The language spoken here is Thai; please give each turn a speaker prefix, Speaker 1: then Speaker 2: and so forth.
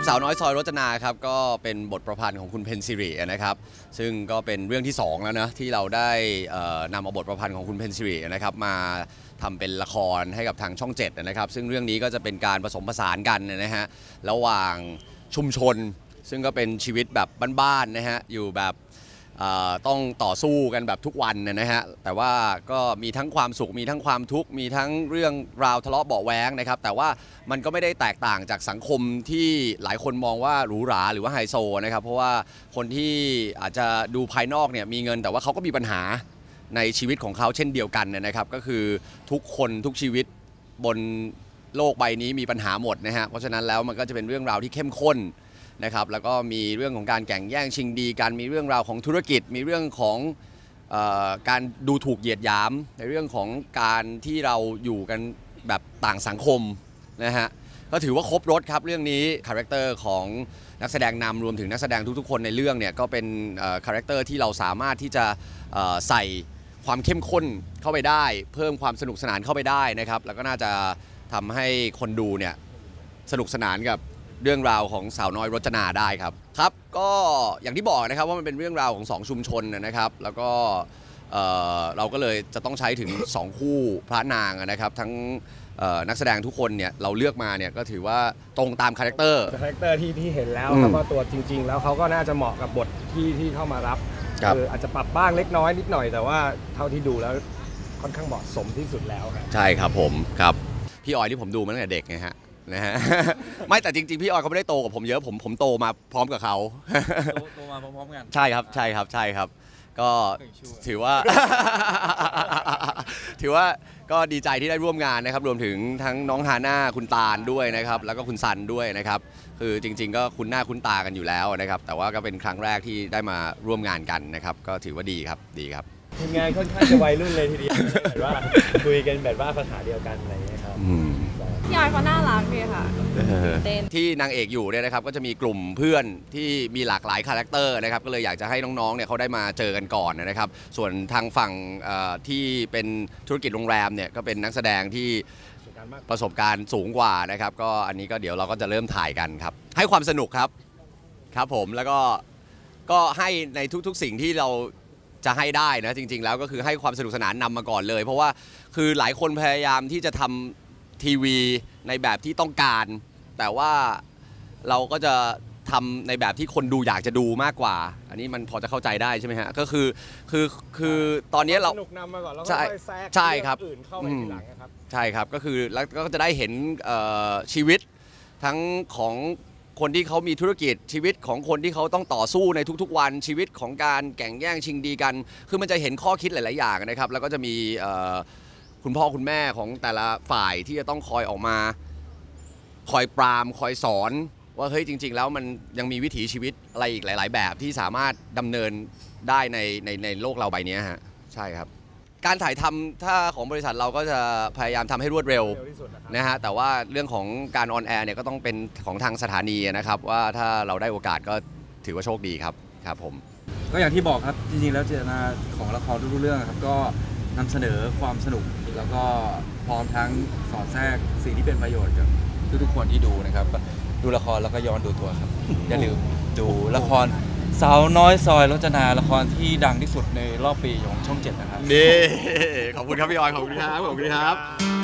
Speaker 1: ครับสาวน้อยซอยรจนาครับก็เป็นบทประพันธ์ของคุณเพนซิรินะครับซึ่งก็เป็นเรื่องที่ 2 แล้วนะที่เราได้นำเอาบทประพันธ์ของคุณเพนซิรินะครับมาทำเป็นละครให้กับทางช่อง7นะครับ ซึ่งเรื่องนี้ก็จะเป็นการผสมผสานกันนะฮะระหว่างชุมชน ซึ่งก็เป็นชีวิตแบบบ้านๆนะฮะอยู่แบบ ต้องต่อสู้กันแบบทุกวันนะนะฮะแต่ว่าก็มีทั้งความสุขมีทั้งความทุกข์มีทั้งเรื่องราวทะเลาะเบาแวงนะครับแต่ว่ามันก็ไม่ได้แตกต่างจากสังคมที่หลายคนมองว่าหรูหราหรือว่าไฮโซนะครับเพราะว่าคนที่อาจจะดูภายนอกเนี่ยมีเงินแต่ว่าเขาก็มีปัญหาในชีวิตของเขาเช่นเดียวกันนะครับ ก็คือทุกคนทุกชีวิตบนโลกใบนี้มีปัญหาหมดนะฮะเพราะฉะนั้นแล้วมันก็จะเป็นเรื่องราวที่เข้มข้น นะครับแล้วก็มีเรื่องของการแข่งแย่งชิงดีกันมีเรื่องราวของธุรกิจ มีเรื่องของเออการดูถูกเหยียดหยาม ในเรื่องของการที่เราอยู่กันแบบต่างสังคมนะฮะก็ถือว่าครบรถครับเรื่องนี้คาแรคเตอร์ของนักแสดงนำรวมถึงนักแสดงทุกๆคนในเรื่องเนี่ยก็เป็นคาแรคเตอร์ที่เราสามารถที่จะใส่ความเข้มข้นเข้าไปได้ เพิ่มความสนุกสนานเข้าไปได้นะครับ แล้วก็น่าจะทำให้คนดูเนี่ยสนุกสนานกับ เรื่องราวของสาวน้อยรจนาได้ครับครับก็อย่างที่บอกนะครับว่ามันเป็นเรื่องราวของสองชุมชนนะครับ แล้วก็เอ่อเราก็เลยจะต้องใช้ถึง 2 คู่พระนางนะครับทั้งเอ่อนักแสดงทุกคนเนี่ยเราเลือกมาเนี่ยก็ถือว่าตรงตามคาแรคเตอร์
Speaker 2: คาแรคเตอร์ที่ที่เห็นแล้ว
Speaker 1: อืม
Speaker 2: แล้วก็ตัวจริง ๆ แล้วเขาก็น่าจะเหมาะกับบทที่ที่เข้ามารับ
Speaker 1: ครับ
Speaker 2: ออาจจะปรับบ้างเล็กน้อยนิดหน่อยแต่ว่าเท่าที่ดูแล้วค่อนข้างเหมาะสมที่สุดแล้วครับ
Speaker 1: ใช่ครับผมครับ พี่ออยที่ผมดูมาตั้งแต่เด็กไงฮะ นะฮะ ไม่แต่จริงๆ พี่ออยเขาไม่ได้โตกับผมเยอะผมผมโตมาพร้อมกับเขา
Speaker 3: โตโตมาพร้อมๆกัน
Speaker 1: ใช่ครับใช่ครับใช่ครับ ก็
Speaker 3: เก่งชั่ว
Speaker 1: ถือว่า ถือว่าก็ดีใจที่ได้ร่วมงานนะครับ รวมถึงทั้งน้องฮาน่าคุณตาลด้วยนะครับ แล้วก็คุณซันด้วยนะครับ คือจริง ๆ ก็คุ้นหน้าคุ้นตากันอยู่แล้วนะครับ แต่ว่าก็เป็นครั้งแรกที่ได้มาร่วมงานกันนะครับ ก็ถือว่าดีครับดีครับ
Speaker 2: ทีมงานค่อนข้างจะวัยรุ่นเลยทีเดียวแบบว่าคุยกันแบบว่าภาษาเดียวกันอะไรอย่างเงี้ยครับ
Speaker 1: อืม
Speaker 4: พี่ออยเขาน่ารักดีค่ะเต้น
Speaker 1: ที่นางเอกอยู่เนี่ยนะครับก็จะมีกลุ่มเพื่อนที่มีหลากหลายคาแรคเตอร์นะครับก็เลยอยากจะให้น้องๆเนี่ยเขาได้มาเจอกันก่อนนะครับ ส่วนทางฝั่งเอ่อที่เป็นธุรกิจโรงแรมเนี่ยก็เป็นนักแสดงที่
Speaker 2: สุดการมาก
Speaker 1: ประสบการณ์สูงกว่านะครับ ก็อันนี้ก็เดี๋ยวเราก็จะเริ่มถ่ายกันครับ ให้ความสนุกครับครับผมแล้วก็ก็ให้ในทุกๆสิ่งที่เราจะให้ได้นะจริง ๆ แล้วก็คือให้ความสนุกสนานนำมาก่อนเลย เพราะว่าคือหลายคนพยายามที่จะทำ ทีวีในแบบที่ต้องการ แต่ว่าเราก็จะทำในแบบที่คนดูอยากจะดูมากกว่า อันนี้มันพอจะเข้าใจได้ใช่ไหมฮะก็คือคือคือตอนนี้เรา
Speaker 2: สนุกนำมาก่อนแล้วก็
Speaker 1: ใช่
Speaker 2: ค่อยแทรก
Speaker 1: ใช่ครับ
Speaker 2: เองอื่นเข้าไปทีหลังนะครับ
Speaker 1: ใช่ครับก็คือแล้วก็จะได้เห็นเอ่อชีวิตทั้งของคนที่เขามีธุรกิจชีวิตของคนที่เขาต้องต่อสู้ในทุกๆ วันชีวิตของการแข่งแย่งชิงดีกัน คือมันจะเห็นข้อคิดหลาย ๆ อย่างนะครับ แล้วก็จะมีเอ่อ คุณพ่อคุณแม่ของแต่ละฝ่ายที่จะต้องคอยออกมา คอยปรามคอยสอน ว่าเฮ้ยจริง ๆ แล้วมันยังมีวิถีชีวิตอะไรอีกหลาย ๆ แบบที่สามารถดำเนินได้ในในในโลกเราใบนี้ฮะใช่ครับ การถ่ายทำถ้าของบริษัทเราก็จะพยายามทำให้รวดเร็ว
Speaker 2: เร็วที่สุดนะครับ
Speaker 1: นะฮะแต่ว่าเรื่องของการออนแอร์เนี่ยก็ต้องเป็นของทางสถานีนะครับ ว่าถ้าเราได้โอกาสก็ถือว่าโชคดีครับครับผม
Speaker 3: ก็อย่างที่บอกครับจริงๆแล้วเจตนาของละครทุกๆเรื่องครับก็นำเสนอความสนุก แล้วก็พร้อมทั้งสอดแทรกสิ่งที่เป็นประโยชน์กับทุกๆคนที่ดูนะครับ ดูละครแล้วก็ย้อนดูตัวครับ อย่าลืมดูละครสาวน้อยซอยรจนาละครที่ดังที่สุดในรอบปีของช่องเจ็ดนะครับ
Speaker 1: นี่ ขอบคุณครับพี่ออย ขอบคุณครับ ขอบคุณครับ